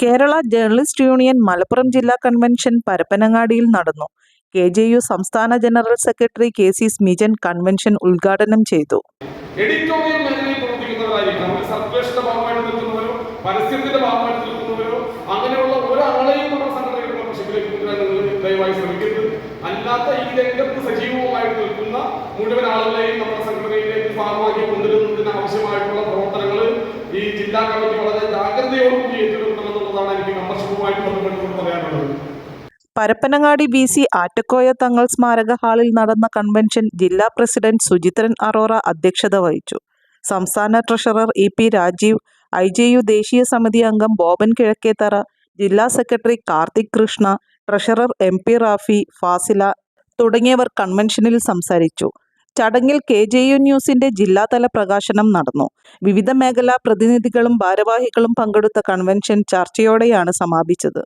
Kerala journalist union Malappuram ജില്ലാ convention പരപ്പനങ്ങാടിയിൽ നടന്നു. കെ ജെ യു സംസ്ഥാന general secretary K C Smijan convention ഉദ്ഘാടനം ചെയ്തു. എഡിറ്റോറിയൽ സംഘടനയുടെ അല്ലാത്ത ഈ നിൽക്കുന്ന ആവശ്യമായിട്ടുള്ള പ്രവർത്തനങ്ങൾ ഈ ജില്ലാ കമ്മിറ്റി വളരെ ജാഗ്രതയോടുകൂടി ഏറ്റെടുക്കണമെന്നുള്ളതാണ് പരപ്പനങ്ങാടി ബി സി ആറ്റക്കോയ തങ്ങൾ സ്മാരക ഹാളിൽ നടന്ന കൺവെൻഷൻ ജില്ലാ പ്രസിഡന്റ് സുചിത്രൻ അറോറ അധ്യക്ഷത വഹിച്ചു. സംസ്ഥാന treasurer E P Rajeev I J U ദേശീയ സമിതി അംഗം ബോബൻ കിഴക്കേത്തറ ജില്ലാ secretary Karthik Krishna treasurer M P Rafi Fasila തുടങ്ങിയവർ കൺവെൻഷനിൽ സംസാരിച്ചു. ചടങ്ങിൽ കെ ജെ യു ന്യൂസിന്റെ ജില്ലാതല പ്രകാശനം നടന്നു. വിവിധ മേഖലാ പ്രതിനിധികളും ഭാരവാഹികളും പങ്കെടുത്ത കൺവെൻഷൻ ചർച്ചയോടെയാണ് സമാപിച്ചത്.